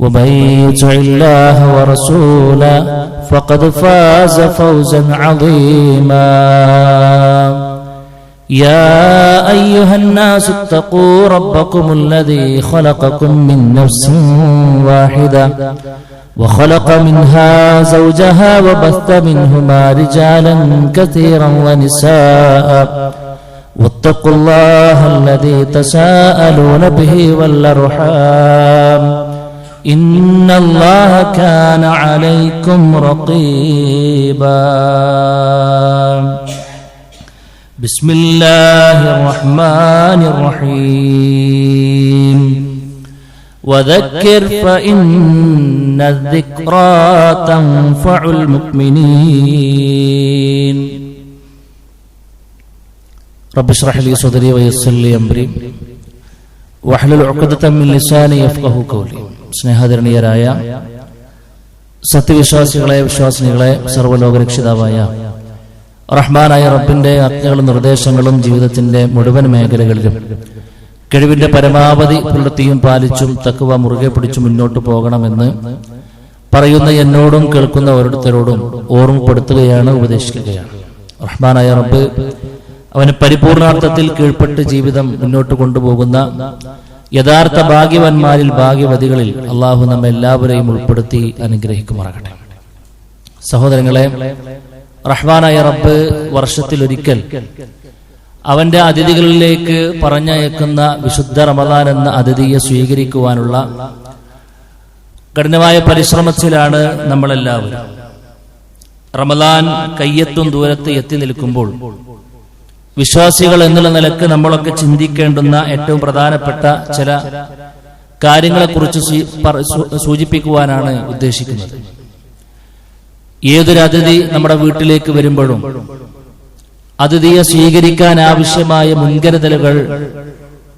ومن يطع الله ورسوله فقد فاز فوزا عظيما. يا أيها الناس اتقوا ربكم الذي خلقكم من نفس واحدة وخلق منها زوجها وبث منهما رجالا كثيرا ونساء. واتقوا الله الذي تساءلون به والأرحام. إن الله كان عليكم رقيبا. بسم الله الرحمن الرحيم. وذكر فإن الذكرى تنفع المؤمنين. رب اشرح لي صدري ويسر لي أمري. واحلل عقدة من لساني يفقه قولي. സ്നേഹാദരണീയരായ സത്യവിശ്വാസികളെ വിശ്വാസിനികളെ സർവലോക രക്ഷിതാവായ റഹ്മാനായ റബ്ബിന്റെ ആജ്ഞകളും നിർദ്ദേശങ്ങളും ജീവിതത്തിന്റെ മുഴുവൻ മേഖലകളിലും കഴിവിന്റെ പരമാവധി പുലർത്തിയും പാലിച്ചും തക്കുവ മുറുകെ പിടിച്ചു മുന്നോട്ട് പോകണമെന്ന് പറയുന്ന എന്നോടും കേൾക്കുന്ന ഓരോരുത്തരോടും ഓർമ്മപ്പെടുത്തുകയാണ് ഉപദേശിക്കുകയാണ്. റഹ്മാനായ റബ്ബ് അവന് പരിപൂർണാർത്ഥത്തിൽ കീഴ്പ്പെട്ട് ജീവിതം മുന്നോട്ട് കൊണ്ടുപോകുന്ന യഥാർത്ഥ ഭാഗ്യവന്മാരിൽ ഭാഗ്യവതികളിൽ അള്ളാഹു നമ്മെ എല്ലാവരെയും ഉൾപ്പെടുത്തി അനുഗ്രഹിക്കുമാറാകട്ടെ. സഹോദരങ്ങളെ റഹ്മാനായ റബ്ബ് വർഷത്തിലൊരിക്കൽ അവന്റെ അതിഥികളിലേക്ക് പറഞ്ഞയക്കുന്ന വിശുദ്ധ റമദാൻ എന്ന അതിഥിയെ സ്വീകരിക്കുവാനുള്ള കഠിനമായ പരിശ്രമത്തിലാണ് നമ്മളെല്ലാവരും. റമദാൻ കയ്യെത്തും ദൂരത്ത് എത്തി നിൽക്കുമ്പോൾ വിശ്വാസികൾ എന്നുള്ള നിലയ്ക്ക് നമ്മളൊക്കെ ചിന്തിക്കേണ്ടുന്ന ഏറ്റവും പ്രധാനപ്പെട്ട ചില കാര്യങ്ങളെക്കുറിച്ച് സൂചിപ്പിക്കുവാനാണ് ഉദ്ദേശിക്കുന്നത്. ഏതൊരു അതിഥി നമ്മുടെ വീട്ടിലേക്ക് വരുമ്പോഴും അതിഥിയെ സ്വീകരിക്കാൻ ആവശ്യമായ മുൻകരുതലുകൾ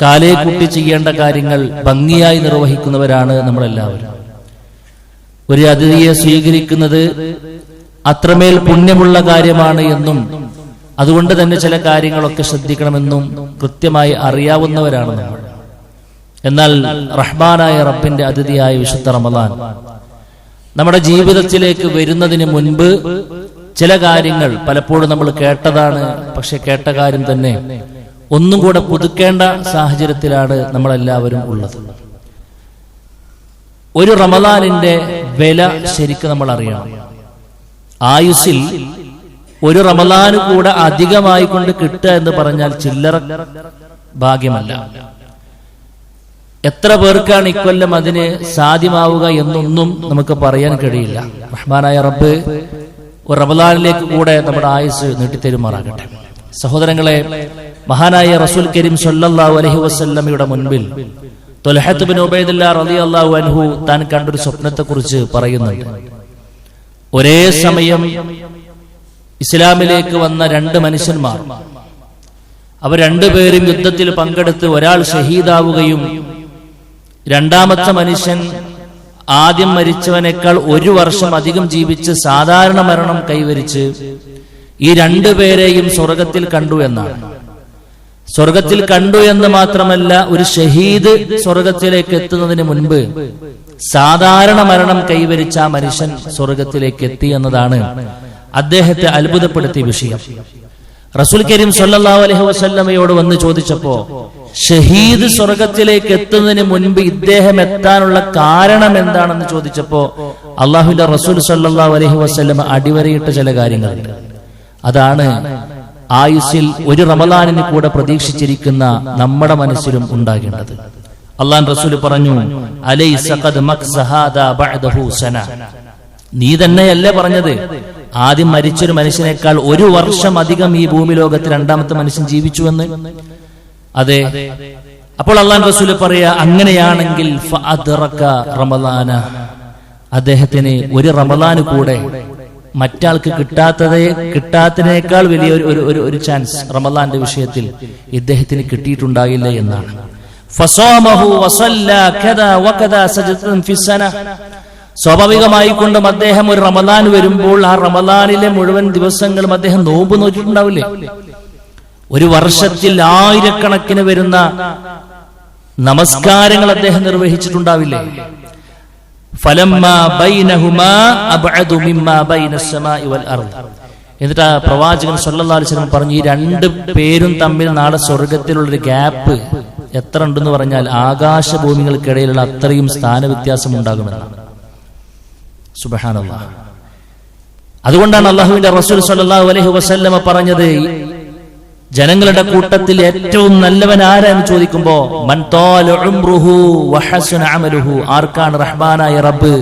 കാലേ കുട്ടി ചെയ്യേണ്ട കാര്യങ്ങൾ ഭംഗിയായി നിർവഹിക്കുന്നവരാണ് നമ്മളെല്ലാവരും. ഒരു അതിഥിയെ സ്വീകരിക്കുന്നത് അത്രമേൽ പുണ്യമുള്ള കാര്യമാണ് എന്നും അതുകൊണ്ട് തന്നെ ചില കാര്യങ്ങളൊക്കെ ശ്രദ്ധിക്കണമെന്നും കൃത്യമായി അറിയാവുന്നവരാണ് നമ്മൾ. എന്നാൽ റഹ്മാനായ റബ്ബിന്റെ അതിഥിയായ വിശുദ്ധ റമദാൻ നമ്മുടെ ജീവിതത്തിലേക്ക് വരുന്നതിന് മുൻപ് ചില കാര്യങ്ങൾ പലപ്പോഴും നമ്മൾ കേട്ടതാണ് പക്ഷെ കേട്ട കാര്യം തന്നെ ഒന്നും കൂടെ പുതുക്കേണ്ട സാഹചര്യത്തിലാണ് നമ്മളെല്ലാവരും ഉള്ളത്. ഒരു റമദാനിന്റെ വില ശരിക്കും നമ്മൾ അറിയണം. ആയുസിൽ ഒരു റമലാന് കൂടെ അധികമായി കൊണ്ട് കിട്ടുക എന്ന് പറഞ്ഞാൽ ചില്ലറ ഭാഗ്യമല്ല. എത്ര പേർക്കാണ് ഇക്കൊല്ലം അതിന് സാധ്യമാവുക എന്നൊന്നും നമുക്ക് പറയാൻ കഴിയില്ല. റഹ്മാനായ റബ്ബ് ഒരു റമലാനിലേക്ക് കൂടെ നമ്മുടെ ആയുസ് നീട്ടിത്തരുമാറാകട്ടെ. സഹോദരങ്ങളെ മഹാനായ റസൂൽ കരീം സൊല്ലാഹു അലഹി വസല്ലമയുടെ മുൻപിൽ തൊലഹത്ത് ബിൻ ഉബൈദുല്ലാ റളിയല്ലാഹു അൻഹു താൻ കണ്ടൊരു സ്വപ്നത്തെക്കുറിച്ച് പറയുന്നുണ്ട്. ഒരേ സമയം ഇസ്ലാമിലേക്ക് വന്ന രണ്ട് മനുഷ്യന്മാർ. അവർ രണ്ടുപേരും യുദ്ധത്തിൽ പങ്കെടുത്ത് ഒരാൾ ഷഹീദാവുകയും രണ്ടാമത്തെ മനുഷ്യൻ ആദ്യം മരിച്ചവനേക്കാൾ ഒരു വർഷം അധികം ജീവിച്ച് സാധാരണ മരണം കൈവരിച്ച് ഈ രണ്ടുപേരെയും സ്വർഗത്തിൽ കണ്ടു എന്നാണ്. സ്വർഗത്തിൽ കണ്ടു എന്ന് മാത്രമല്ല ഒരു ഷഹീദ് സ്വർഗത്തിലേക്ക് എത്തുന്നതിന് മുൻപ് സാധാരണ മരണം കൈവരിച്ച ആ മനുഷ്യൻ സ്വർഗത്തിലേക്ക് എത്തി എന്നതാണ് അദ്ദേഹത്തെ അത്ഭുതപ്പെടുത്തിയ വിഷയം. റസൂൽ കരീം സല്ലാ അലൈഹി വസല്ലമയോട് വന്ന് ചോദിച്ചപ്പോ ഷഹീദ് സ്വർഗത്തിലേക്ക് എത്തുന്നതിന് മുൻപ് ഇദ്ദേഹം എത്താനുള്ള കാരണം എന്താണെന്ന് ചോദിച്ചപ്പോ അള്ളാഹുവിന്റെ റസൂൽ സല്ലാ അലഹി വസല്ലമ അടിവരയിട്ട ചില കാര്യങ്ങൾ അതാണ് ആയുസ്സിൽ ഒരു റമദാനിന് കൂടെ പ്രതീക്ഷിച്ചിരിക്കുന്ന നമ്മുടെ മനസ്സിലും ഉണ്ടാകേണ്ടത്. അള്ളാൻ റസൂൽ പറഞ്ഞു അലൈസ ഖദ് മക്സ ഹാദാ ബഅദഹു സന. നീ തന്നെയല്ലേ പറഞ്ഞത്? ആദ്യം മരിച്ചൊരു മനുഷ്യനേക്കാൾ ഒരു വർഷം അധികം ഈ ഭൂമി ലോകത്ത് രണ്ടാമത്തെ മനുഷ്യൻ ജീവിച്ചു എന്ന് അതെ. അപ്പോൾ അള്ളാൻ റസൂൽ പറയാ അങ്ങനെയാണെങ്കിൽ റമദാന. അദ്ദേഹത്തിന് ഒരു റമദാന് കൂടെ. മറ്റാൾക്ക് കിട്ടാത്തതേ കിട്ടാത്തതിനേക്കാൾ വലിയ ഒരു ഒരു- ഒരു ചാൻസ് റമദാന്റെ വിഷയത്തിൽ ഇദ്ദേഹത്തിന് കിട്ടിയിട്ടുണ്ടാകില്ല എന്നാണ്. ഫസാമഹു വസല്ല സ്വാഭാവികമായി കൊണ്ടും അദ്ദേഹം ഒരു റമദാൻ വരുമ്പോൾ ആ റമദാനിലെ മുഴുവൻ ദിവസങ്ങളും അദ്ദേഹം നോമ്പ് നോക്കിയിട്ടുണ്ടാവില്ലേ ഒരു വർഷത്തിൽ ആയിരക്കണക്കിന് വരുന്ന നമസ്കാരങ്ങൾ അദ്ദേഹം നിർവഹിച്ചിട്ടുണ്ടാവില്ലേ? എന്നിട്ട് ആ പ്രവാചകൻ സല്ലാസ്ലം പറഞ്ഞു ഈ രണ്ട് പേരും തമ്മിൽ നാളെ സ്വർഗത്തിലുള്ളൊരു ഗ്യാപ്പ് എത്ര ഉണ്ടെന്ന് പറഞ്ഞാൽ ആകാശഭൂമികൾക്കിടയിലുള്ള അത്രയും സ്ഥാന വ്യത്യാസം ഉണ്ടാകുമെന്നാണ്. സുബ്ഹാനല്ലാഹ് അതുകൊണ്ടാണ് അള്ളാഹുവിന്റെ റസൂൽ സല്ലാഹു അലഹി വസല്ലമ പറഞ്ഞത് ജനങ്ങളുടെ കൂട്ടത്തിൽ ഏറ്റവും നല്ലവൻ ആരാന്ന് ചോദിക്കുമ്പോ ആർക്കാണ് റഹ്മാനായ റബ്ബ്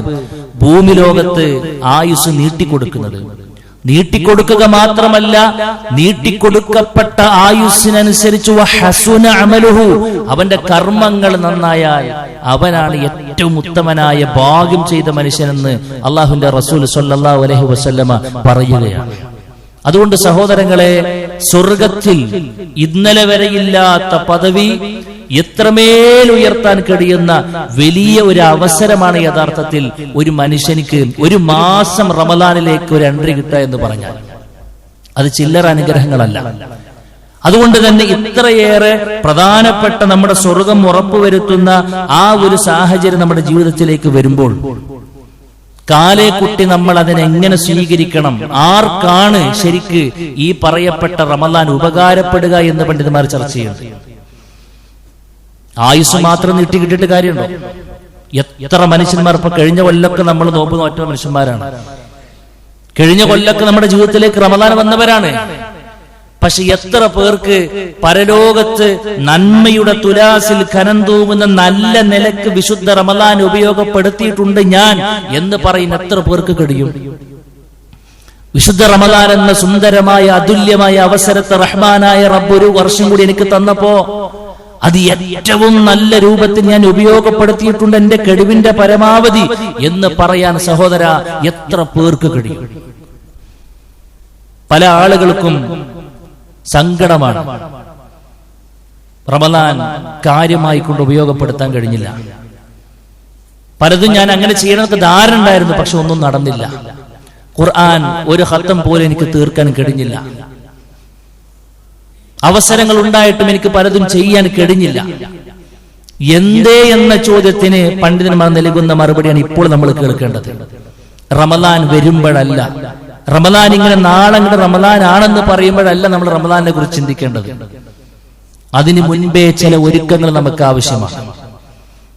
ഭൂമി ലോകത്ത് ആയുസ് നീട്ടിക്കൊടുക്കുന്നത്? നീട്ടിക്കൊടുക്കുക മാത്രമല്ല നീട്ടിക്കൊടുക്കപ്പെട്ട ആയുസ്സിനനുസരിച്ച് അമലുഹു. അവന്റെ കർമ്മങ്ങൾ നന്നായാൽ അവനാണ് ഏറ്റവും ഉത്തമനായ ഭാഗ്യം ചെയ്ത മനുഷ്യനെന്ന് അള്ളാഹുന്റെ റസൂൽ സല്ലല്ലാഹു അലൈഹി വസല്ലമ പറയുകയാണ്. അതുകൊണ്ട് സഹോദരങ്ങളെ സ്വർഗത്തിൽ ഇന്നലെ വരെയില്ലാത്ത പദവി എത്രമേൽ ഉയർത്താൻ കഴിയുന്ന വലിയ ഒരു അവസരമാണ് യഥാർത്ഥത്തിൽ ഒരു മനുഷ്യനിക്ക് ഒരു മാസം റമദാനിലേക്ക് ഒരു എൻട്രി കിട്ടുക എന്ന് പറഞ്ഞാൽ. അത് ചില്ലറ അനുഗ്രഹങ്ങളല്ല. അതുകൊണ്ട് തന്നെ ഇത്രയേറെ പ്രധാനപ്പെട്ട നമ്മുടെ സ്വർഗം ഉറപ്പുവരുത്തുന്ന ആ ഒരു സാഹചര്യം നമ്മുടെ ജീവിതത്തിലേക്ക് വരുമ്പോൾ കാലേ കുട്ടി നമ്മൾ അതിനെ എങ്ങനെ സ്വീകരിക്കണം? ആർക്കാണ് ശരിക്ക് ഈ പറയപ്പെട്ട റമദാൻ ഉപകാരപ്പെടുക എന്ന് പണ്ഡിതന്മാർ ചർച്ച ചെയ്യുന്നു ആയുസ് മാത്രം നീട്ടി കിട്ടിയിട്ട് കാര്യമുണ്ടോ? എത്ര മനുഷ്യന്മാർ ഇപ്പൊ കഴിഞ്ഞ കൊല്ലൊക്കെ നമ്മൾ നോമ്പ് നോറ്റ മനുഷ്യന്മാരാണ്. കഴിഞ്ഞ കൊല്ലൊക്കെ നമ്മുടെ ജീവിതത്തിലേക്ക് റമദാൻ വന്നവരാണ്. പക്ഷെ എത്ര പേർക്ക് പരലോകത്ത് നന്മയുടെ തുലാസിൽ ഖനം തൂങ്ങുന്ന നല്ല നിലയ്ക്ക് വിശുദ്ധ റമദാൻ ഉപയോഗപ്പെടുത്തിയിട്ടുണ്ട് ഞാൻ എന്ന് പറയുന്ന എത്ര പേർക്ക് കഴിയും? വിശുദ്ധ റമദാൻ എന്ന സുന്ദരമായ അതുല്യമായ അവസരത്തെ റഹ്മാനായ റബ്ബ് ഒരു വർഷം കൂടി എനിക്ക് തന്നപ്പോ അത് ഏറ്റവും നല്ല രൂപത്തിൽ ഞാൻ ഉപയോഗപ്പെടുത്തിയിട്ടുണ്ട് എന്റെ കഴിവിന്റെ പരമാവധി എന്ന് പറയാൻ സഹോദര എത്ര പേർക്ക് കഴിയും? പല ആളുകൾക്കും സങ്കടമാണ്. റമദാൻ കാര്യമായി കൊണ്ട് ഉപയോഗപ്പെടുത്താൻ കഴിഞ്ഞില്ല. പലതും ഞാൻ അങ്ങനെ ചെയ്യണമെന്ന് ധാരണ ഉണ്ടായിരുന്നു പക്ഷെ ഒന്നും നടന്നില്ല. ഖുർആൻ ഒരു ഹത്തം പോലെ എനിക്ക് തീർക്കാൻ കഴിഞ്ഞില്ല. അവസരങ്ങൾ ഉണ്ടായിട്ടും എനിക്ക് പലതും ചെയ്യാൻ കഴിഞ്ഞില്ല എന്തേ എന്ന ചോദ്യത്തിന് പണ്ഡിതന്മാർ നൽകുന്ന മറുപടിയാണ് ഇപ്പോൾ നമ്മൾ കേൾക്കേണ്ടത്. റമദാൻ വരുമ്പോഴല്ല. റമദാൻ ഇങ്ങനെ നാളെ റമദാൻ ആണെന്ന് പറയുമ്പോഴല്ല നമ്മൾ റമദാനെ കുറിച്ച് ചിന്തിക്കേണ്ടത്. അതിന് മുൻപേ ചില ഒരുക്കങ്ങൾ നമുക്ക് ആവശ്യമാണ്.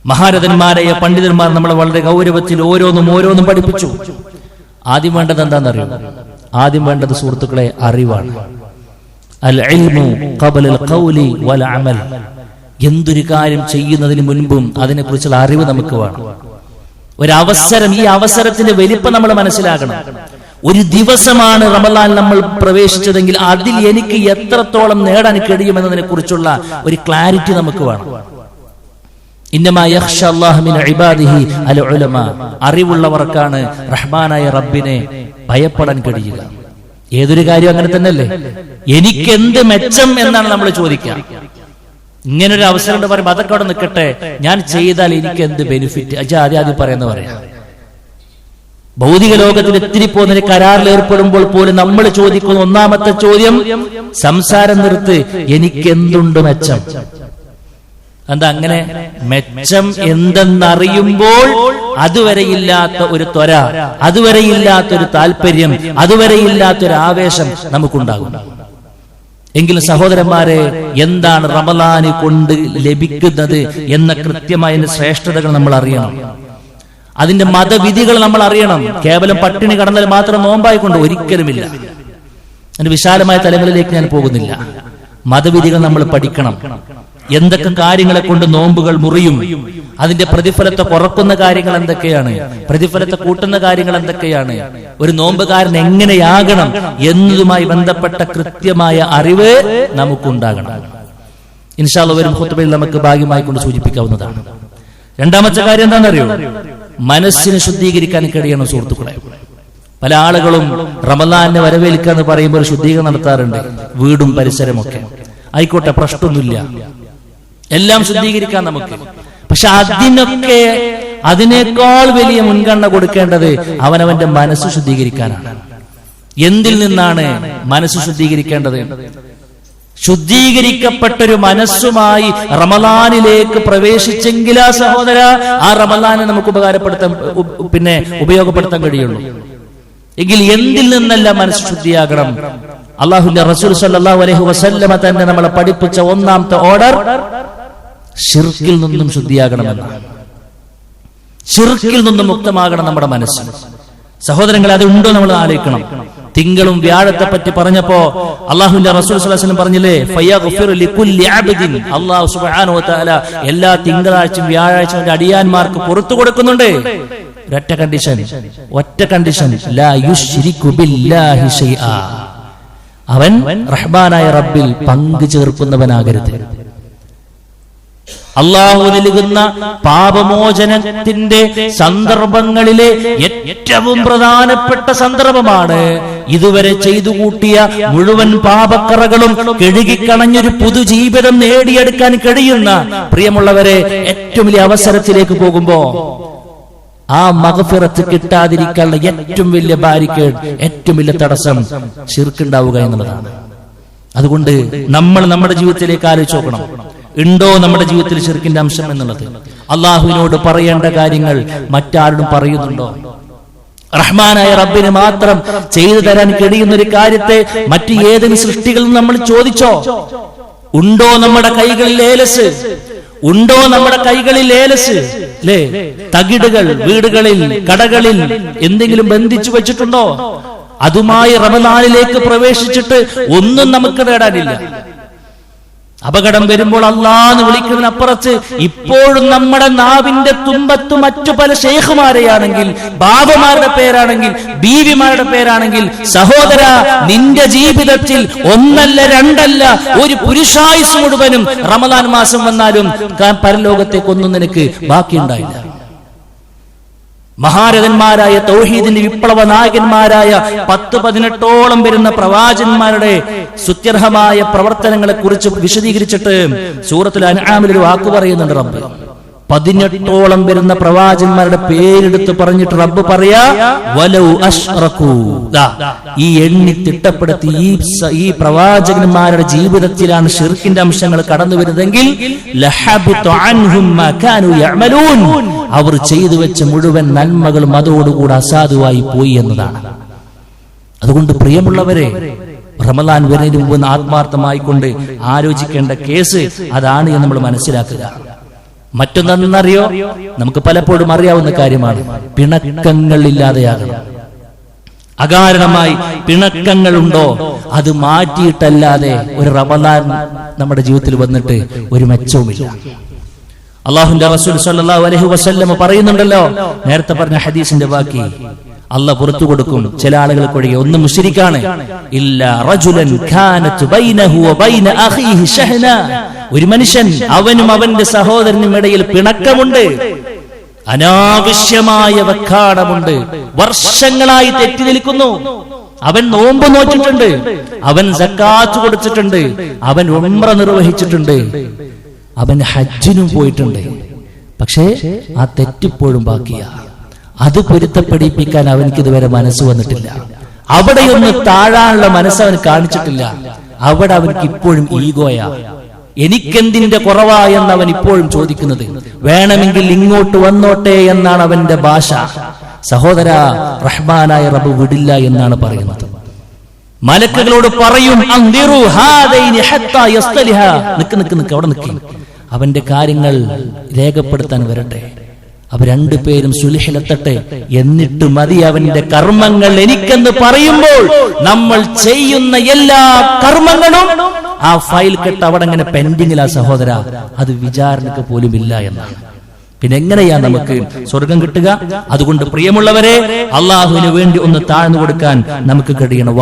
മഹാരഥന്മാരായ പണ്ഡിതന്മാർ നമ്മളെ വളരെ ഗൗരവത്തിൽ ഓരോന്നും ഓരോന്നും പഠിപ്പിച്ചു. ആദ്യം വേണ്ടത് എന്താണെന്നറിയോ? ആദ്യം വേണ്ടത് സുഹൃത്തുക്കളെ അറിവാണ്. അൽ അൽ ഖൗലി വൽ അമൽ. എന്തൊരു കാര്യം ചെയ്യുന്നതിന് മുൻപും അതിനെക്കുറിച്ചുള്ള അറിവ് നമുക്ക് വേണം. ഒരു അവസരം ഈ അവസരത്തിന്റെ വലിപ്പം നമ്മൾ മനസ്സിലാക്കണം. ഒരു ദിവസമാണ് റമലാൻ നമ്മൾ പ്രവേശിച്ചതെങ്കിൽ അതിൽ എനിക്ക് എത്രത്തോളം നേടാൻ കഴിയുമെന്നതിനെ കുറിച്ചുള്ള ഒരു ക്ലാരിറ്റി നമുക്ക് വേണം. അറിവുള്ളവർക്കാണ് റഹ്മാനായ റബ്ബിനെ ഭയപ്പെടാൻ കഴിയുക. ഏതൊരു കാര്യം അങ്ങനെ തന്നെയല്ലേ? എനിക്ക് എന്ത് മെച്ചം എന്നാണ് നമ്മൾ ചോദിക്കുക. ഇങ്ങനൊരു അവസരം ഉണ്ട് പറയുമ്പോൾ അതൊക്കെ അവിടെ നിൽക്കട്ടെ. ഞാൻ ചെയ്താൽ എനിക്ക് എന്ത് ബെനിഫിറ്റ് അച്ഛാ ആദ്യം ആദ്യം പറയുന്ന പറയാം. ഭൗതിക ലോകത്തിൽ ഒത്തിരി പോകുന്നതിന് കരാറിൽ ഏർപ്പെടുമ്പോൾ പോലും നമ്മൾ ചോദിക്കുന്ന ഒന്നാമത്തെ ചോദ്യം സംസാരം നിർത്ത് എനിക്ക് എന്തുണ്ട് മെച്ചം? എന്താ അങ്ങനെ? മെച്ചം എന്തെന്നറിയുമ്പോൾ അതുവരെയില്ലാത്ത ഒരു ത്വര അതുവരെയില്ലാത്ത ഒരു താല്പര്യം അതുവരെയില്ലാത്ത ഒരു ആവേശം നമുക്കുണ്ടാകും എങ്കിലും സഹോദരന്മാരെ എന്താണ് റമലാന് കൊണ്ട് ലഭിക്കുന്നത് എന്ന കൃത്യമായ ശ്രേഷ്ഠതകൾ നമ്മൾ അറിയണം. അതിന്റെ മതവിധികൾ നമ്മൾ അറിയണം. കേവലം പട്ടിണി കടന്നാൽ മാത്രം നോമ്പായിക്കൊണ്ട് ഒരിക്കലുമില്ല. അതിന്റെ വിശാലമായ തലങ്ങളിലേക്ക് ഞാൻ പോകുന്നില്ല. മതവിധികൾ നമ്മൾ പഠിക്കണം. എന്തൊക്കെ കാര്യങ്ങളെ കൊണ്ട് നോമ്പുകൾ മുറിയും? അതിന്റെ പ്രതിഫലത്തെ കുറക്കുന്ന കാര്യങ്ങൾ എന്തൊക്കെയാണ്? പ്രതിഫലത്തെ കൂട്ടുന്ന കാര്യങ്ങൾ എന്തൊക്കെയാണ്? ഒരു നോമ്പുകാരൻ എങ്ങനെയാകണം എന്നതുമായി ബന്ധപ്പെട്ട കൃത്യമായ അറിവ് നമുക്കുണ്ടാകണം. ഇൻഷാല്ല വരും ഹുത്തുബയിൽ നമുക്ക് ഭാഗ്യമായി കൊണ്ട് സൂചിപ്പിക്കാവുന്നതാണ്. രണ്ടാമത്തെ കാര്യം എന്താണെന്നറിയോ? മനസ്സിനെ ശുദ്ധീകരിക്കാൻ കഴിയണം സുഹൃത്തുക്കളെ. പല ആളുകളും റമദാനെ വരവേൽക്കുക എന്ന് പറയുമ്പോൾ ശുദ്ധീകരണം നടത്താറുണ്ട്. വീടും പരിസരമൊക്കെ. ആയിക്കോട്ടെ പ്രശ്നമൊന്നുമില്ല. എല്ലാം ശുദ്ധീകരിക്കാൻ നമുക്ക്. പക്ഷെ അതിനൊക്കെ അതിനേക്കാൾ വലിയ മുൻഗണന കൊടുക്കേണ്ടത് അവനവന്റെ മനസ്സ് ശുദ്ധീകരിക്കാനാണ്. എന്തിൽ നിന്നാണ് മനസ്സ് ശുദ്ധീകരിക്കേണ്ടത്? ശുദ്ധീകരിക്കപ്പെട്ടൊരു മനസ്സുമായി റമലാനിലേക്ക് പ്രവേശിച്ചെങ്കിലാ സഹോദര ആ റമലാനെ നമുക്ക് ഉപകാരപ്പെടുത്താൻ പിന്നെ ഉപയോഗപ്പെടുത്താൻ കഴിയുള്ളൂ. എങ്കിൽ എന്തിൽ നിന്നല്ല മനസ്സ് ശുദ്ധിയാകണം? അള്ളാഹുന്റെ റസൂൽ സല്ലല്ലാഹു അലൈഹി വസല്ലമ തന്നെ നമ്മളെ പഠിപ്പിച്ച ഒന്നാമത്തെ ഓർഡർ ഷിർക്കിൽ നിന്നും ശുദ്ധിയാകണമെന്നാണ്. ഷിർക്കിൽ നിന്നും മുക്തമാകണം നമ്മുടെ മനസ്സ്. സഹോദരങ്ങൾ ഉണ്ടോ നമ്മൾ ആലോചിക്കണം. തിങ്കളും വ്യാഴത്തെ പറ്റി പറഞ്ഞപ്പോ അള്ളാഹുവിന്റെ റസൂൽ പറഞ്ഞില്ലേ എല്ലാ തിങ്കളാഴ്ചയും വ്യാഴാഴ്ചയും അടിയാന്മാർക്ക് പുറത്തു കൊടുക്കുന്നുണ്ട്. ഒറ്റ കണ്ടീഷൻ ഒറ്റ കണ്ടീഷൻ അവൻ റഹ്മാനായ റബ്ബിൽ പങ്കു ചേർക്കുന്നവനാകരുത്. അള്ളാഹു നൽകുന്ന പാപമോചനത്തിന്റെ സന്ദർഭങ്ങളിലെ ഏറ്റവും പ്രധാനപ്പെട്ട സന്ദർഭമാണ്. ഇതുവരെ ചെയ്തു കൂട്ടിയ മുഴുവൻ പാപക്കറകളും കഴുകിക്കളഞ്ഞൊരു പുതുജീവിതം നേടിയെടുക്കാൻ കഴിയുന്ന പ്രിയമുള്ളവരെ ഏറ്റവും വലിയ അവസരത്തിലേക്ക് പോകുമ്പോ ആ മകഫിറത്ത് കിട്ടാതിരിക്കാനുള്ള ഏറ്റവും വലിയ ബാരിക്കേഡ് ഏറ്റവും വലിയ തടസ്സം ശിർക്കുണ്ടാവുക എന്നുള്ളതാണ്. അതുകൊണ്ട് നമ്മൾ നമ്മുടെ ജീവിതത്തിലേക്ക് ആലോചിച്ച് നോക്കണം. ഉണ്ടോ നമ്മുടെ ജീവിതത്തിൽ ചെറുക്കിന്റെ അംശം എന്നുള്ളത്? അള്ളാഹുവിനോട് പറയേണ്ട കാര്യങ്ങൾ മറ്റാരോടും പറയുന്നുണ്ടോ? റഹ്മാനായ റബ്ബിന് മാത്രം ചെയ്തു തരാൻ കഴിയുന്ന ഒരു കാര്യത്തെ മറ്റു ഏതെങ്കിലും സൃഷ്ടികളിൽ നമ്മൾ ചോദിച്ചോ? ഉണ്ടോ നമ്മുടെ കൈകളിൽ ഏലസ്? ഉണ്ടോ നമ്മുടെ കൈകളിൽ ഏലസ്? അല്ലേ തകിടുകൾ വീടുകളിൽ കടകളിൽ എന്തെങ്കിലും ബന്ധിച്ചു വെച്ചിട്ടുണ്ടോ? അതുമായി റമനാളിലേക്ക് പ്രവേശിച്ചിട്ട് ഒന്നും നമുക്ക് നേടാനില്ല. അപകടം വരുമ്പോൾ അള്ളാന്ന് വിളിക്കുന്നതിനപ്പുറത്ത് ഇപ്പോഴും നമ്മുടെ നാവിന്റെ തുമ്പത്ത് മറ്റു പല ഷെയ്ഖുമാരെയാണെങ്കിൽ ബാബമാരുടെ പേരാണെങ്കിൽ ബീവിമാരുടെ പേരാണെങ്കിൽ സഹോദര നിന്റെ ജീവിതത്തിൽ ഒന്നല്ല രണ്ടല്ല ഒരു പുരുഷായുസ് മുഴുവനും റമദാൻ മാസം വന്നാലും പരലോകത്തേക്കൊന്നും നിനക്ക് ബാക്കിയുണ്ടായില്ല. മഹാരഥന്മാരായ തൗഹീദിന്റെ വിപ്ലവ നായകന്മാരായ പത്ത് പതിനെട്ടോളം വരുന്ന പ്രവാചന്മാരുടെ സുത്യർഹമായ പ്രവർത്തനങ്ങളെ കുറിച്ച് വിശദീകരിച്ചിട്ട് സൂറത്തിൽ അനാമിൽ ഒരു വാക്ക് പറയുന്നുണ്ട് റബ്ബ്. പതിനെട്ടോളം വരുന്ന പ്രവാചന്മാരുടെ പേരെടുത്ത് പറഞ്ഞിട്ട് റബ്ബ് പറയാ വലൗ ഈ എണ്ണി തിട്ടപ്പെടുത്തി ഈ ഈ പ്രവാചകന്മാരുടെ ജീവിതത്തിലാണ് ഷിർക്കിന്റെ അംശങ്ങൾ കടന്നു വരുന്നതെങ്കിൽ. അവർ ചെയ്തു വെച്ച മുഴുവൻ നന്മകളും അതോടുകൂടെ അസാധുവായി പോയി എന്നതാണ്. അതുകൊണ്ട് പ്രിയമുള്ളവരെ റമദാൻ വരുന്നതിന് മുമ്പ് ആത്മാർത്ഥമായി കൊണ്ട് ആലോചിക്കേണ്ട കേസ് അതാണ് എന്ന് നമ്മൾ മനസ്സിലാക്കുക. മറ്റൊന്നെന്നറിയോ? നമുക്ക് പലപ്പോഴും അറിയാവുന്ന കാര്യമാണ്. പിണക്കങ്ങൾ ഇല്ലാതെയാകണം അകാരണമായി പിണക്കങ്ങൾ ഉണ്ടോ അത് മാറ്റിയിട്ടല്ലാതെ ഒരു റമദാൻ നമ്മുടെ ജീവിതത്തിൽ വന്നിട്ട് ഒരു മെച്ചവുമില്ല. അള്ളാഹുന്റെ റസൂൽ സല്ലല്ലാഹു അലൈഹി വസല്ലം പറയുന്നുണ്ടല്ലോ നേരത്തെ പറഞ്ഞ ഹദീസിന്റെ ബാക്കി അല്ല പുറത്തു കൊടുക്കും ചില ആളുകൾക്ക് ഒഴികെ ഒന്ന് മുഷിരിക്കാണ് ഇല്ല റജുലൻ ബൈനഹു അഖീഹി ഒരു മനുഷ്യൻ അവനും അവന്റെ സഹോദരനും ഇടയിൽ പിണക്കമുണ്ട്. അനാവശ്യമായ വക്കാടമുണ്ട്. വർഷങ്ങളായി തെറ്റി നിൽക്കുന്നു. അവൻ നോമ്പ് നോറ്റിട്ടുണ്ട്. അവൻ സക്കാത്ത് കൊടുത്തിട്ടുണ്ട്. അവൻ ഉമ്ര നിർവഹിച്ചിട്ടുണ്ട്. അവൻ ഹജ്ജിനും പോയിട്ടുണ്ട്. പക്ഷേ ആ തെറ്റിപ്പോഴും ബാക്കിയ. അത് പൊരുത്തപ്പെടിപ്പിക്കാൻ അവനിക്ക് ഇതുവരെ മനസ്സ് വന്നിട്ടില്ല. അവിടെയൊന്ന് താഴാനുള്ള മനസ്സ് അവൻ കാണിച്ചിട്ടില്ല. അവിടെ അവനിക്ക് ഇപ്പോഴും ഈഗോയാ. എനിക്കെന്തിന്റെ കുറവാ എന്ന് അവൻ ഇപ്പോഴും ചോദിക്കുന്നത്. വേണമെങ്കിൽ ഇങ്ങോട്ട് വന്നോട്ടെ എന്നാണ് അവന്റെ ഭാഷ. സഹോദര റഹ്മാനായ റബ്ബ് വിടില്ല എന്നാണ് പറയുന്നത്. മലക്കുകളോട് പറയും. നിക്ക് നിക്ക് നിക്ക് അവിടെ നിൽക്കും അവന്റെ കാര്യങ്ങൾ രേഖപ്പെടുത്താൻ വരട്ടെ. അവ രണ്ടുപേരും സുലിഹിലെത്തട്ടെ. എന്നിട്ട് മതി അവന്റെ കർമ്മങ്ങൾ എനിക്കെന്ന് പറയുമ്പോൾ നമ്മൾ ചെയ്യുന്ന എല്ലാ കർമ്മങ്ങളും ആ ഫയൽ കെട്ട് അവിടെ അങ്ങനെ പെൻഡിങ്ങിലാ സഹോദര. അത് വിചാരണക്ക് പോലും ഇല്ല എന്നാണ്. പിന്നെ എങ്ങനെയാ നമുക്ക് സ്വർഗം കിട്ടുക? അതുകൊണ്ട് പ്രിയമുള്ളവരെ അള്ളാഹുവിന് വേണ്ടി ഒന്ന് താഴ്ന്നു കൊടുക്കാൻ നമുക്ക് കഴിയണം.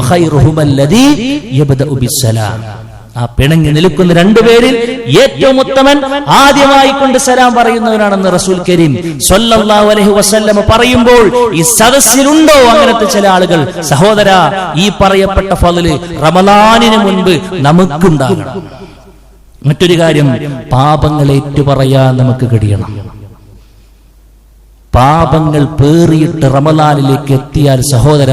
ആ പിണങ്ങി നിൽക്കുന്ന രണ്ടുപേരിൽ ഏറ്റവും ഉത്തമൻ ആദ്യമായി കൊണ്ട് സലാം പറയുന്നവനാണെന്ന് റസൂൽ കരീം സ്വല്ലല്ലാഹു അലൈഹി വസല്ലമ പറയുമ്പോൾ ഈ സദസ്സിലുണ്ടോ? അങ്ങനത്തെ ചില ആളുകൾ സഹോദര ഈ പറയപ്പെട്ട ഫതിൽ റമലാനിന് മുൻപ് നമുക്കുണ്ടാകണം. മറ്റൊരു കാര്യം പാപങ്ങൾ ഏറ്റുപറയാൻ നമുക്ക് കഴിയണം. പാപങ്ങൾ പേറിയിട്ട് റമലാനിലേക്ക് എത്തിയാൽ സഹോദര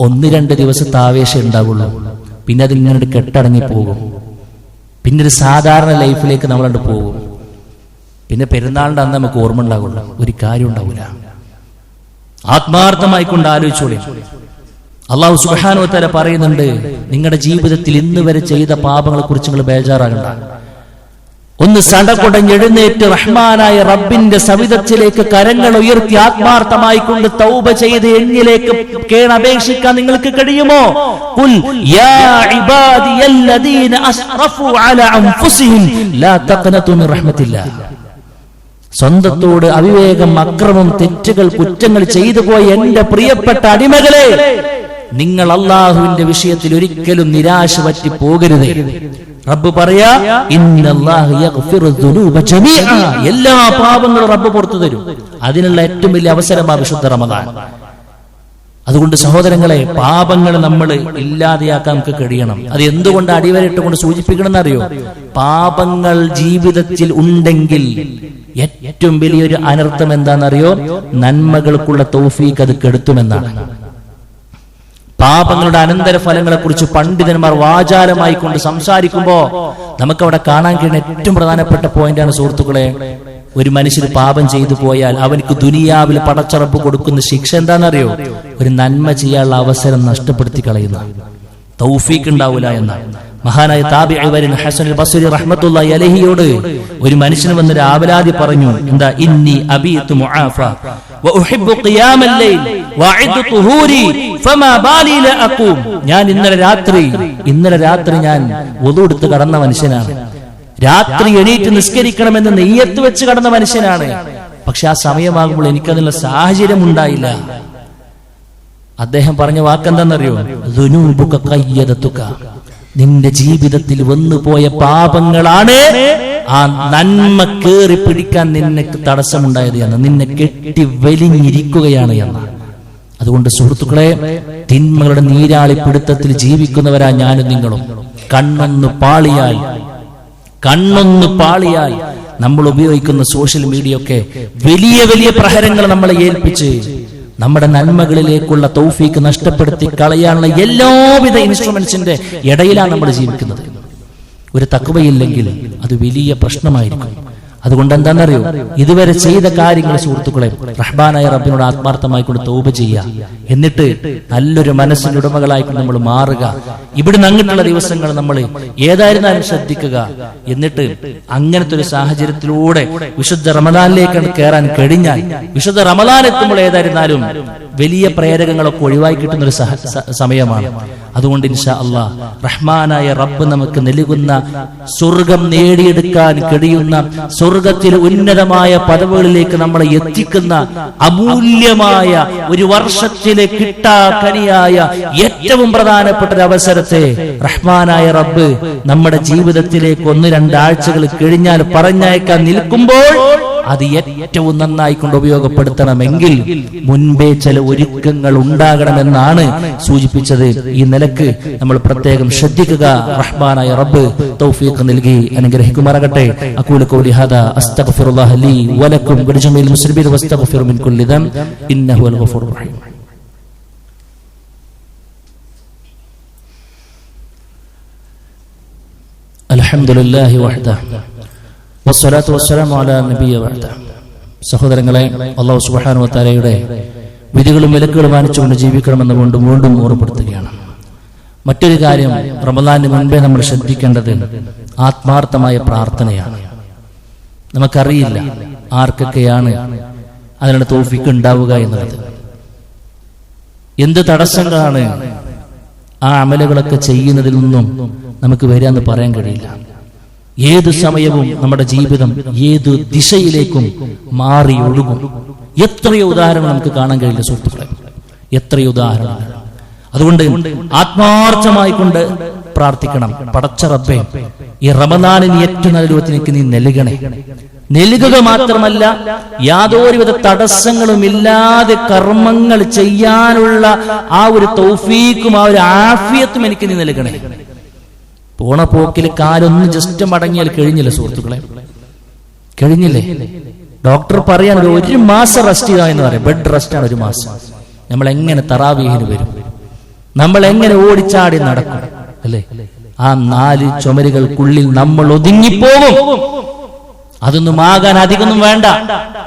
ഒന്ന് രണ്ട് ദിവസത്തെ ആവേശം ഉണ്ടാവുള്ളൂ. പിന്നെ അതിങ്ങനെ കെട്ടടങ്ങി പോകും. പിന്നെ ഒരു സാധാരണ ലൈഫിലേക്ക് നമ്മളോട് പോകും. പിന്നെ പെരുന്നാളിന്റെ അന്ന് നമുക്ക് ഓർമ്മ ഉണ്ടാകില്ല ഒരു കാര്യം ഉണ്ടാവില്ല ആത്മാർത്ഥമായി കൊണ്ട് ആലോചിച്ചോളി. അള്ളാഹു സുബാനോ തല പറയുന്നുണ്ട് നിങ്ങളുടെ ജീവിതത്തിൽ ഇന്ന് വരെ ചെയ്ത പാപങ്ങളെ കുറിച്ച് നിങ്ങൾ ബേജാറാകണ്ട. ഒന്ന് സടകുടഞ്ഞെഴുന്നേറ്റ് റഹ്മാനായ റബ്ബിന്റെ സവിധത്തിലേക്ക് കരങ്ങൾ ഉയർത്തി ആത്മാർത്ഥമായി കൊണ്ട് തൗബ ചെയ്ത് എന്നിലേക്ക് കേണപേക്ഷിക്കാൻ നിങ്ങൾക്ക് കഴിയുമോ? ഖുൽ യാ ഇബാദിയല്ലദീന അസ്റഫു അലാ അൻഫുസിഹിം ലാ തഖ്നതു മിൻ റഹ്മത്തില്ലാഹ് സ്വന്തത്തോട് അവിവേകം അക്രമം തെറ്റുകൾ കുറ്റങ്ങൾ ചെയ്തു പോയ എന്റെ പ്രിയപ്പെട്ട അടിമകളെ നിങ്ങൾ അള്ളാഹുവിന്റെ വിഷയത്തിൽ ഒരിക്കലും നിരാശ പറ്റി പോകരുത് റബ്ബ് പറയാ. എല്ലാ പാപങ്ങളും റബ്ബ് പുറത്തു തരും. അതിനുള്ള ഏറ്റവും വലിയ അവസരമാണ് വിശുദ്ധ റമദാൻ. അതുകൊണ്ട് സഹോദരങ്ങളെ പാപങ്ങൾ നമ്മൾ ഇല്ലാതെയാക്കാൻ നമുക്ക് കഴിയണം. അത് എന്തുകൊണ്ട് അടിവരയിട്ട് കൊണ്ട് സൂചിപ്പിക്കണം എന്നറിയോ പാപങ്ങൾ ജീവിതത്തിൽ ഉണ്ടെങ്കിൽ ഏറ്റവും വലിയൊരു അനർത്ഥം എന്താണെന്നറിയോ? നന്മകൾക്കുള്ള തോഫീക്ക് അത് കെടുത്തുമെന്നാണ്. പാപങ്ങളുടെ അനന്തര ഫലങ്ങളെ കുറിച്ച് പണ്ഡിതന്മാർ വാചാലമായി കൊണ്ട് സംസാരിക്കുമ്പോ നമുക്കവിടെ കാണാൻ കഴിയുന്ന ഏറ്റവും പ്രധാനപ്പെട്ട പോയിന്റാണ് സുഹൃത്തുക്കളെ ഒരു മനുഷ്യർ പാപം ചെയ്തു പോയാൽ അവനിക്ക് ദുനിയാവിൽ പടച്ചറപ്പ് കൊടുക്കുന്ന ശിക്ഷ എന്താണെന്നറിയോ? ഒരു നന്മ ചെയ്യാനുള്ള അവസരം നഷ്ടപ്പെടുത്തി കളയുന്ന. തൗഫീഖ് ഉണ്ടാവില്ല എന്ന. മഹാനായ താബി വരിൻ ഹസൻ ബസുരി റഹ്മത്തുള്ള അലഹിയോട് ഒരു മനുഷ്യൻ വന്ന് രാവലാതി പറഞ്ഞു എന്താ ഇന്നി അബീതു മുആഫ വഉഹിബ്ബു ഖിയാമൽ ലൈൽ വഅദ് തുഹൂരി ഫമാ ബാലി ല അഖൂം ഞാൻ ഇന്നലെ രാത്രി ഇന്നലെ രാത്രി ഞാൻ വുളു എടുത്ത് കടന്ന മനുഷ്യനാണ്. രാത്രി എണീറ്റ് നിസ്കരിക്കണമെന്ന് നെയ്യത്ത് വെച്ച് കടന്ന മനുഷ്യനാണ്. പക്ഷെ ആ സമയമാകുമ്പോൾ എനിക്കതിനുള്ള സാഹചര്യം ഉണ്ടായില്ല. അദ്ദേഹം പറഞ്ഞ വാക്കെന്താണെന്നറിയോ കയ്യതത്തുക നിന്റെ ജീവിതത്തിൽ വന്നുപോയ പാപങ്ങളാണ് ആ നന്മ കേറി പിടിക്കാൻ നിന്നെ തടസ്സമുണ്ടായത് എന്ന് നിന്നെ കെട്ടി വലിഞ്ഞിരിക്കുകയാണ് എന്ന്. അതുകൊണ്ട് സുഹൃത്തുക്കളെ തിന്മകളുടെ നീരാളി പിടുത്തത്തിൽ ജീവിക്കുന്നവരാ ഞാനും നിങ്ങളും. കണ്ണൊന്ന് പാളിയാൽ കണ്ണൊന്ന് പാളിയാൽ നമ്മൾ ഉപയോഗിക്കുന്ന സോഷ്യൽ മീഡിയ ഒക്കെ വലിയ വലിയ പ്രഹരങ്ങൾ നമ്മളെ ഏൽപ്പിച്ച് നമ്മുടെ നന്മകളിലേക്കുള്ള തൗഫീക്ക് നഷ്ടപ്പെടുത്തി കളയാനുള്ള എല്ലാവിധ ഇൻസ്ട്രുമെന്റ്സിന്റെ ഇടയിലാണ് നമ്മൾ ജീവിക്കുന്നത്. ഒരു തക്കവയില്ലെങ്കിൽ അത് വലിയ പ്രശ്നമായിരിക്കും. അതുകൊണ്ട് എന്താണെന്നറിയോ ഇതുവരെ ചെയ്ത കാര്യങ്ങൾ സുഹൃത്തുക്കളെ റഹ്ബാനായ റബ്ബിനോട് ആത്മാർത്ഥമായി കൊണ്ട് തോപ് ചെയ്യുക. എന്നിട്ട് നല്ലൊരു മനസ്സിന്റെ ഉടമകളായിക്കൊണ്ട് നമ്മൾ മാറുക. ഇവിടുന്ന് അങ്ങനെയുള്ള ദിവസങ്ങൾ നമ്മൾ ഏതായിരുന്നാലും ശ്രദ്ധിക്കുക. എന്നിട്ട് അങ്ങനത്തെ ഒരു സാഹചര്യത്തിലൂടെ വിശുദ്ധ റമദാനിലേക്ക് കയറാൻ കഴിഞ്ഞാൽ വിശുദ്ധ റമദാൻ എത്തുമ്പോൾ ഏതായിരുന്നാലും വലിയ പ്രേരകങ്ങളൊക്കെ ഒഴിവായി കിട്ടുന്ന ഒരു സമയമാണ്. അതുകൊണ്ട് ഇൻഷാ അള്ളാ റഹ്മാനായ റബ്ബ് നമുക്ക് നൽകുന്ന സ്വർഗം നേടിയെടുക്കാൻ കഴിയുന്ന സ്വർഗത്തിൽ ഉന്നതമായ പദവികളിലേക്ക് നമ്മളെ എത്തിക്കുന്ന അമൂല്യമായ ഒരു വർഷത്തിലെ കിട്ടാക്കനിയായ ഏറ്റവും പ്രധാനപ്പെട്ട ഒരു അവസരത്തെ റഹ്മാനായ റബ്ബ് നമ്മുടെ ജീവിതത്തിലേക്ക് ഒന്ന് രണ്ടാഴ്ചകൾ കഴിഞ്ഞാൽ പറഞ്ഞയക്കാൻ നിൽക്കുമ്പോൾ അത് ഏറ്റവും നന്നായി കൊണ്ട് ഉപയോഗപ്പെടുത്തണമെങ്കിൽ മുൻപേ ചില ഒരുക്കങ്ങൾ ഉണ്ടാകണമെന്നാണ് സൂചിപ്പിച്ചത്. ഈ നിലയ്ക്ക് നമ്മൾ പ്രത്യേകം ശ്രദ്ധിക്കുക. റഹ്മാനായ റബ്ബ് തൗഫീഖ് നൽകി അനുഗ്രഹിക്കുമാറാകട്ടെ. അക്കൂല കൗലി ഹദ അസ്തഗ്ഫിറുല്ലാഹി ലീ വലക്കും. വലജമീൽ മുസ്ലിമീൻ വസ്തഗ്ഫിറു മിൻ കുല്ലി ദം. ഇന്നഹു അൽ റഹീം. അൽഹംദുലില്ലാഹി വഹ്ദഹ വസ്സലാത്തു വസ്സലാമു അലാ നബിയ സഹോദരങ്ങളെ അള്ളാഹു സുബ്ഹാനഹു വതആലയുടെ വിധികളും വിലക്കുകളും മാനിച്ചുകൊണ്ട് ജീവിക്കണമെന്ന് വീണ്ടും വീണ്ടും ഓർമ്മപ്പെടുത്തുകയാണ്. മറ്റൊരു കാര്യം റമദാന് മുൻപേ നമ്മൾ ശ്രദ്ധിക്കേണ്ടത് ആത്മാർത്ഥമായ പ്രാർത്ഥനയാണ്. നമുക്കറിയില്ല ആർക്കൊക്കെയാണ് അതിനുള്ള തോഫിക്ക് ഉണ്ടാവുക എന്നുള്ളത്. എന്ത് തടസ്സങ്ങളാണ് ആ അമലുകളൊക്കെ ചെയ്യുന്നതിൽ നിന്നും നമുക്ക് വരിക എന്ന് പറയാൻ കഴിയില്ല. ഏത് സമയവും നമ്മുടെ ജീവിതം ഏത് ദിശയിലേക്കും മാറി ഒഴുകും. എത്രയോ ഉദാഹരണം നമുക്ക് കാണാൻ കഴിയില്ല സുഹൃത്തുക്കളെ. എത്രയോ ഉദാഹരണം അതുകൊണ്ട് ആത്മാർത്ഥമായി കൊണ്ട് പ്രാർത്ഥിക്കണം. പടച്ച റബ്ബേ ഈ റമദാനിന് ഏറ്റവും നല്ല രൂപത്തിലേക്ക് നീ നൽകണേ. നൽകുക മാത്രമല്ല യാതൊരുവിധ തടസ്സങ്ങളും ഇല്ലാതെ കർമ്മങ്ങൾ ചെയ്യാനുള്ള ആ ഒരു തൗഫീക്കും ആ ഒരു ആഫിയത്തും എനിക്ക് നീ നൽകണേ. പോണ പോക്കിൽ കാലൊന്ന് ജസ്റ്റ് മടങ്ങിയാൽ കഴിഞ്ഞില്ല സുഹൃത്തുക്കളെ? കഴിഞ്ഞില്ലേ? ഡോക്ടർ പറയാൻ ഒരു മാസം റെസ്റ്റ് ചെയ്താ എന്ന് പറയും. ബെഡ് റെസ്റ്റ് ആണ് ഒരു മാസം. നമ്മൾ എങ്ങനെ തറാവീഹിന് വരും? നമ്മൾ എങ്ങനെ ഓടിച്ചാടി നടക്കും? അല്ലേ? ആ നാല് ചുമരുകൾക്കുള്ളിൽ നമ്മൾ ഒതുങ്ങിപ്പോകും. അതൊന്നും ആകാൻ അധികമൊന്നും വേണ്ട.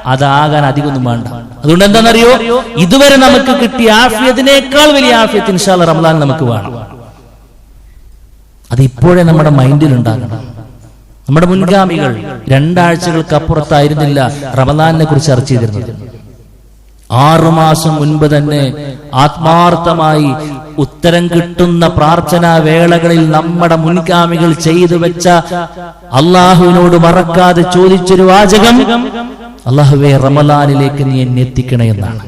അതാകാൻ അധികമൊന്നും വേണ്ട. അതുകൊണ്ട് എന്താണെന്നറിയോ? ഇതുവരെ നമുക്ക് കിട്ടിയ ആഫിയത്തിനേക്കാൾ വലിയ ആഫിയത്ത് ഇൻഷാല്ല റമദാൻ നമുക്ക് വേണം. അത് ഇപ്പോഴേ നമ്മുടെ മൈൻഡിൽ ഉണ്ടാകണം. നമ്മുടെ മുൻഗാമികൾ രണ്ടാഴ്ചകൾക്ക് അപ്പുറത്തായിരുന്നില്ല റമദാനിനെ കുറിച്ച് ചർച്ച ചെയ്തിരുന്നത്. ആറുമാസം മുൻപ് തന്നെ ആത്മാർത്ഥമായി ഉത്തരം കിട്ടുന്ന പ്രാർത്ഥനാ വേളകളിൽ നമ്മുടെ മുൻഗാമികൾ ചെയ്തു വെച്ച അള്ളാഹുവിനോട് മറക്കാതെ ചോദിച്ചൊരു വാചകം അള്ളാഹുവെ റമലാനിലേക്ക് നീ എന്നെ എത്തിക്കണേ എന്നാണ്.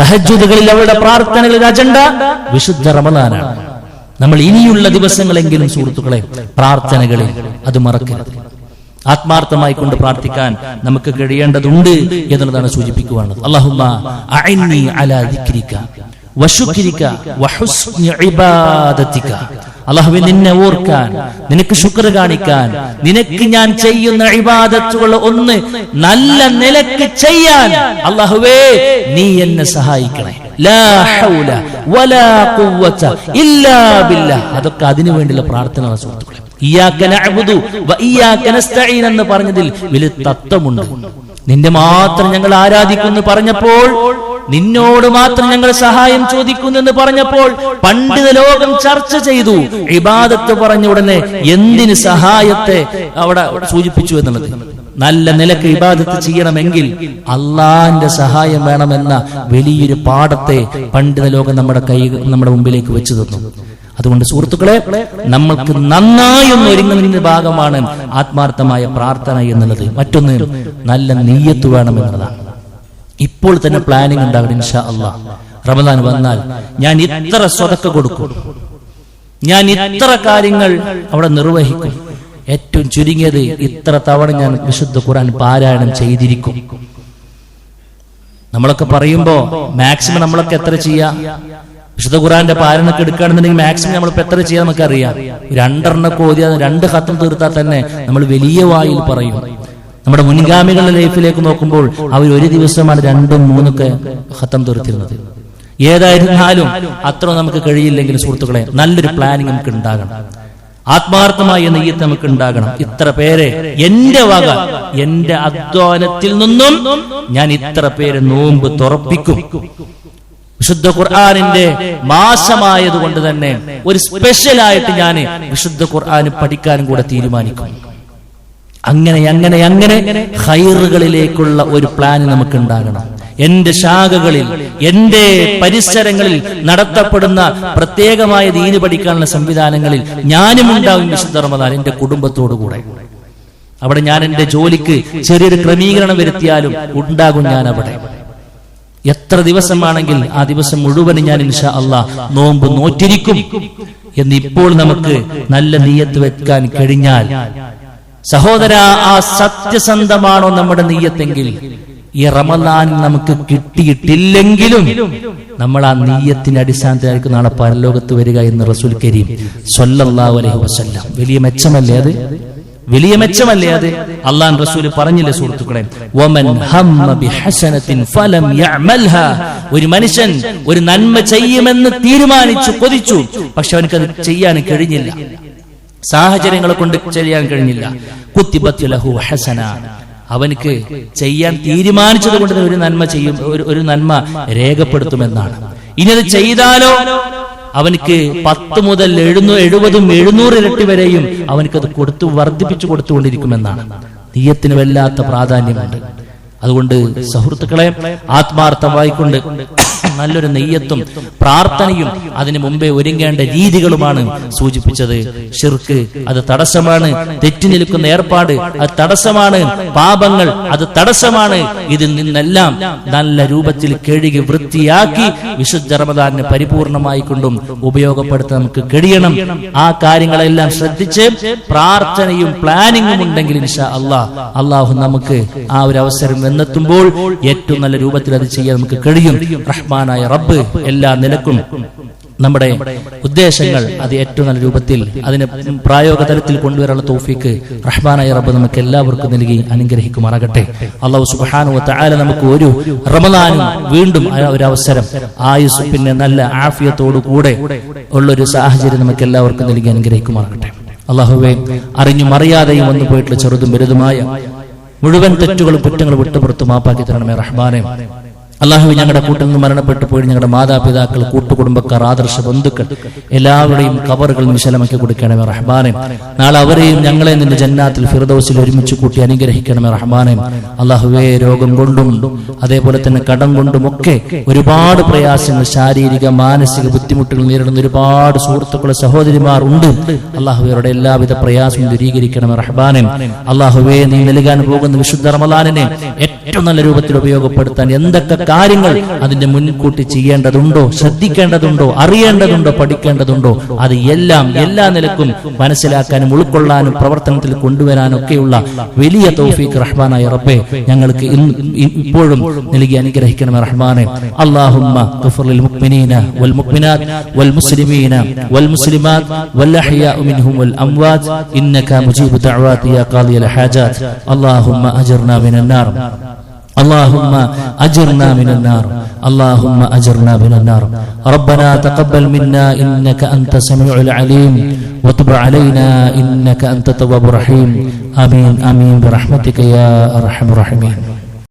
തഹജുദുകളിൽ അവരുടെ പ്രാർത്ഥനകളിൽ അജണ്ട വിശുദ്ധ റമലാനാണ് നമ്മൾ ഇനിയുള്ള ദിവസങ്ങളെങ്കിലും സുഹൃത്തുക്കളെ പ്രാർത്ഥനകളിൽ അത് മറക്കരുത്. ആത്മാർത്ഥമായി കൊണ്ട് പ്രാർത്ഥിക്കാൻ നമുക്ക് കഴിയേണ്ടതുണ്ട് എന്നുള്ളതാണ് സൂചിപ്പിക്കുവാനുള്ളത്. അള്ളാഹുവെ നിന്നെ ഓർക്കാൻ നിനക്ക് ശുക്ർ കാണിക്കാൻ നിനക്ക് ഞാൻ ചെയ്യുന്ന ഇബാദത്തുകൾ ഒന്ന് നല്ല നിലയ്ക്ക് ചെയ്യാൻ അള്ളാഹുവേ നീ എന്നെ സഹായിക്കണേ. അതൊക്കെ അതിനു വേണ്ടിയുള്ള പ്രാർത്ഥന സുഹൃത്തുക്കളെ. എന്ന് പറഞ്ഞതിൽ വലിയ തത്വമുണ്ട്. നിന്നെ മാത്രം ഞങ്ങൾ ആരാധിക്കുന്നു പറഞ്ഞപ്പോൾ നിന്നോട് മാത്രം ഞങ്ങൾ സഹായം ചോദിക്കുന്നു എന്ന് പറഞ്ഞപ്പോൾ പണ്ഡിത ലോകം ചർച്ച ചെയ്തു. ഇബാദത്ത് പറഞ്ഞ ഉടനെ എന്തിന് സഹായത്തെ അവിടെ സൂചിപ്പിച്ചു എന്നുള്ളത്? നല്ല നിലയ്ക്ക് ഇബാദത്ത് ചെയ്യണമെങ്കിൽ അള്ളാന്റെ സഹായം വേണമെന്ന വലിയൊരു പാഠത്തെ പണ്ഡിത ലോകം നമ്മുടെ കൈ നമ്മുടെ മുമ്പിലേക്ക് വെച്ചു തന്നു. അതുകൊണ്ട് സുഹൃത്തുക്കളെ നമ്മൾക്ക് നന്നായി ഒന്ന് ഒരുങ്ങുന്നതിന്റെ ഭാഗമാണ് ആത്മാർത്ഥമായ പ്രാർത്ഥന എന്നുള്ളത്. മറ്റൊന്ന് നല്ല നെയ്യത്ത് വേണമെന്നുള്ളതാണ്. ഇപ്പോൾ തന്നെ പ്ലാനിങ് ഉണ്ടാകണം ഇൻഷാ അള്ളാഹ് റമദാൻ വന്നാൽ ഞാൻ ഇത്ര സ്വതക്ക കൊടുക്കും. ഞാൻ ഇത്ര കാര്യങ്ങൾ അവിടെ നിർവഹിക്കും. ഏറ്റവും ചുരുങ്ങിയത് ഇത്ര തവണ ഞാൻ വിശുദ്ധ ഖുർആൻ പാരായണം ചെയ്തിരിക്കും. നമ്മളൊക്കെ പറയുമ്പോ മാക്സിമം നമ്മളൊക്കെ എത്ര ചെയ്യാ? വിശുദ്ധ ഖുറാന്റെ പാലനൊക്കെ എടുക്കുകയാണെന്നുണ്ടെങ്കിൽ മാക്സിമം നമ്മളിപ്പോ എത്ര ചെയ്യാൻ നമുക്കറിയാം. രണ്ടെണ്ണൊക്കെ ഓതിയാൽ രണ്ട് ഹത്തം തീർത്താൽ തന്നെ നമ്മൾ വലിയ വായിൽ പറയും. നമ്മുടെ മുൻഗാമികളുടെ ലൈഫിലേക്ക് നോക്കുമ്പോൾ അവർ ഒരു ദിവസമാണ് രണ്ടും മൂന്നൊക്കെ ഹത്തം തീർത്തിരുന്നത്. ഏതായിരുന്നാലും അത്ര നമുക്ക് കഴിയില്ലെങ്കിൽ സുഹൃത്തുക്കളെ നല്ലൊരു പ്ലാനിങ് നമുക്ക് ഉണ്ടാകണം. ആത്മാർത്ഥമായ നെയ്യത്ത് നമുക്ക് ഉണ്ടാകണം ഇത്ര പേരെ എന്റെ വക എന്റെ അധ്വാനത്തിൽ നിന്നും ഞാൻ ഇത്ര പേരെ നോമ്പ് തുറപ്പിക്കും. വിശുദ്ധ ഖുർആാനിന്റെ മാസമായതുകൊണ്ട് തന്നെ ഒരു സ്പെഷ്യൽ ആയിട്ട് ഞാൻ വിശുദ്ധ ഖുർആൻ പഠിക്കാനും കൂടെ തീരുമാനിക്കും. അങ്ങനെ അങ്ങനെ അങ്ങനെ ഹൈറുകളിലേക്കുള്ള ഒരു പ്ലാൻ നമുക്ക് ഉണ്ടാകണം എന്റെ ശാഖകളിൽ എന്റെ പരിസരങ്ങളിൽ നടത്തപ്പെടുന്ന പ്രത്യേകമായ ദീന് പഠിക്കാനുള്ള സംവിധാനങ്ങളിൽ ഞാനും ഉണ്ടാകും വിശുദ്ധ റമദാൻ എന്റെ കുടുംബത്തോടു കൂടെ അവിടെ ഞാൻ എന്റെ ജോലിക്ക് ചെറിയൊരു ക്രമീകരണം വരുത്തിയാലും ഉണ്ടാകും ഞാൻ അവിടെ എത്ര ദിവസമാണെങ്കിൽ ആ ദിവസം മുഴുവൻ ഞാൻ ഇൻഷാ അള്ളാ നോമ്പ് നോറ്റിരിക്കും. എന്ന് ഇപ്പോൾ നമുക്ക് നല്ല നീയത്ത് വെക്കാൻ കഴിഞ്ഞാൽ സഹോദര ആ സത്യസന്ധമാണോ നമ്മുടെ നീയത്തെങ്കിൽ? ഈ റമദാൻ നമുക്ക് കിട്ടിയിട്ടില്ലെങ്കിലും നമ്മൾ ആ നീയത്തിന്റെ അടിസ്ഥാനത്തിലായിരിക്കും നാളെ പരലോകത്ത് വരിക എന്ന് റസൂൽ കരീം സൊല്ലാഹു അലൈഹി വസല്ലം. വലിയ മെച്ചമല്ലേ അത്? വലിയ മെച്ചമല്ലേ അത്? അള്ളാൻ റസൂൽ പറഞ്ഞില്ലേ സുഹൃത്തുക്കളെ? ഫലം ഒരു മനുഷ്യൻ ഒരു നന്മ ചെയ്യുമെന്ന് തീരുമാനിച്ചു കൊതിച്ചു. പക്ഷെ അവനക്ക് അത് ചെയ്യാൻ കഴിഞ്ഞില്ല. സാഹചര്യങ്ങളെ കൊണ്ട് ചെയ്യാൻ കഴിഞ്ഞില്ല. കുത്തിബത്ത് ലഹു ഹസന. അവനക്ക് ചെയ്യാൻ തീരുമാനിച്ചത് കൊണ്ട് ഒരു നന്മ ചെയ്യും ഒരു നന്മ രേഖപ്പെടുത്തുമെന്നാണ്. ഇനി അത് ചെയ്താലോ? അവനക്ക് പത്ത് മുതൽ എഴുന്നൂ എഴുപതും എഴുന്നൂറ് ഇരട്ടി വരെയും അവനക്കത് കൊടുത്തു വർദ്ധിപ്പിച്ചു കൊടുത്തുകൊണ്ടിരിക്കുമെന്നാണ്. തീയത്തിന് വല്ലാത്ത പ്രാധാന്യമുണ്ട്. അതുകൊണ്ട് സുഹൃത്തുക്കളെ ആത്മാർത്ഥമായിക്കൊണ്ട് നല്ലൊരു നെയ്യത്തും പ്രാർത്ഥനയും അതിനു മുമ്പേ ഒരുങ്ങേണ്ട രീതികളുമാണ് സൂചിപ്പിച്ചത്. ഷിർക്ക് അത് തടസ്സമാണ്. തെറ്റി നിൽക്കുന്ന ഏർപ്പാട് അത് തടസ്സമാണ്. പാപങ്ങൾ അത് തടസ്സമാണ്. ഇതിൽ നിന്നെല്ലാം നല്ല രൂപത്തിൽ കഴുകി വൃത്തിയാക്കി വിശുദ്ധ റമദാനെ പരിപൂർണമായി കൊണ്ടും ഉപയോഗപ്പെടുത്താൻ നമുക്ക് കഴിയണം. ആ കാര്യങ്ങളെല്ലാം ശ്രദ്ധിച്ച് പ്രാർത്ഥനയും പ്ലാനിങ്ങും ഉണ്ടെങ്കിൽ ഇൻഷാ അള്ളാഹ് അള്ളാഹു നമുക്ക് ആ ഒരു അവസരം എന്നെത്തുമ്പോൾ ഏറ്റവും നല്ല രൂപത്തിൽ അത് ചെയ്യാൻ നമുക്ക് കഴിയും. റഹ്മാനായ റബ്ബ് എല്ലാ നിലക്കും നമ്മുടെ ഉദ്ദേശങ്ങൾ അത് ഏറ്റവും നല്ല രൂപത്തിൽ അതിന് പ്രായോഗ തലത്തിൽ കൊണ്ടുവരാനുള്ള തോഫിക്ക് റഹ്മാനായ റബ്ബ് നമുക്ക് എല്ലാവർക്കും നൽകി അനുഗ്രഹിക്കുമാറാകട്ടെ. അള്ളാഹു സുബാനു ആല നമുക്ക് ഒരു റമദാനും വീണ്ടും ഒരു അവസരം ആയുസ് പിന്നെ നല്ല ആഫിയത്തോടു കൂടെ ഉള്ളൊരു സാഹചര്യം നമുക്ക് എല്ലാവർക്കും നൽകി അനുഗ്രഹിക്കുമാറാകട്ടെ. അള്ളാഹുവെ അറിഞ്ഞും അറിയാതെയും വന്നു പോയിട്ടുള്ള ചെറുതും വലുതുമായ മുഴുവൻ തെറ്റുകളും കുറ്റങ്ങളും വിട്ടുപുറത്ത് മാപ്പാക്കി തരണമേ റഹ്മാനെ. അള്ളാഹു ഞങ്ങളുടെ കൂട്ടിൽ നിന്ന് മരണപ്പെട്ടു പോയി. ഞങ്ങളുടെ മാതാപിതാക്കൾ കൂട്ടുകുടുംബക്കാർ ആദർശ ബന്ധുക്കൾ എല്ലാവരുടെയും കബറുകൾ വിശലമാക്കി കൊടുക്കണമേ റഹ്മാനെ. നാളെ അവരെയും ഞങ്ങളെ നിന്റെ ജന്നാത്തിൽ ഫിർദോസിൽ ഒരുമിച്ച് കൂട്ടി അനുഗ്രഹിക്കണമേ റഹ്മാനെ. അള്ളാഹുവേ രോഗം കൊണ്ടും അതേപോലെ തന്നെ കടം കൊണ്ടും ഒക്കെ ഒരുപാട് പ്രയാസങ്ങൾ ശാരീരിക മാനസിക ബുദ്ധിമുട്ടുകൾ നേരിടുന്ന ഒരുപാട് സുഹൃത്തുക്കളെ സഹോദരിമാർ ഉണ്ട്. അള്ളാഹുവരുടെ എല്ലാവിധ പ്രയാസവും ദൂരീകരിക്കണമേ റഹ്മാനെ. അള്ളാഹുവേ നീ നൽകാൻ പോകുന്ന വിശുദ്ധ റമലാനിനെ ഏറ്റവും നല്ല രൂപത്തിൽ ഉപയോഗപ്പെടുത്താൻ എന്തൊക്കെ കാര്യങ്ങൾ അതിന്റെ മുൻകൂട്ടി ചെയ്യേണ്ടതുണ്ടോ ശ്രദ്ധിക്കേണ്ടതുണ്ടോ അറിയേണ്ടതുണ്ടോ പഠിക്കേണ്ടതുണ്ടോ അത് എല്ലാം എല്ലാ നിലക്കും മനസ്സിലാക്കാനും ഉൾക്കൊള്ളാനും പ്രവർത്തനത്തിൽ കൊണ്ടുവരാനും ഒക്കെയുള്ള വലിയ തൗഫീഖ് റഹ്മാനായ റബ്ബെ ഞങ്ങൾക്ക് ഇന്ന് ഇ- ഇപ്പോഴും നൽകി അനുഗ്രഹിക്കണമേ റഹ്മാനെ അള്ളാഹുമ്മ غفر للمؤمنين والمؤمنات والمسلمين والمسلمات والأحياء منهم والأموات إنك مجيب دعوات يا قاضي الحاجات اللهم أجرنا من النار اللهم أجرنا من النار اللهم أجرنا من النار ربنا تقبل منا إنك أنت السميع العليم وتب علينا إنك أنت التواب الرحيم آمين آمين برحمتك يا أرحم الراحمين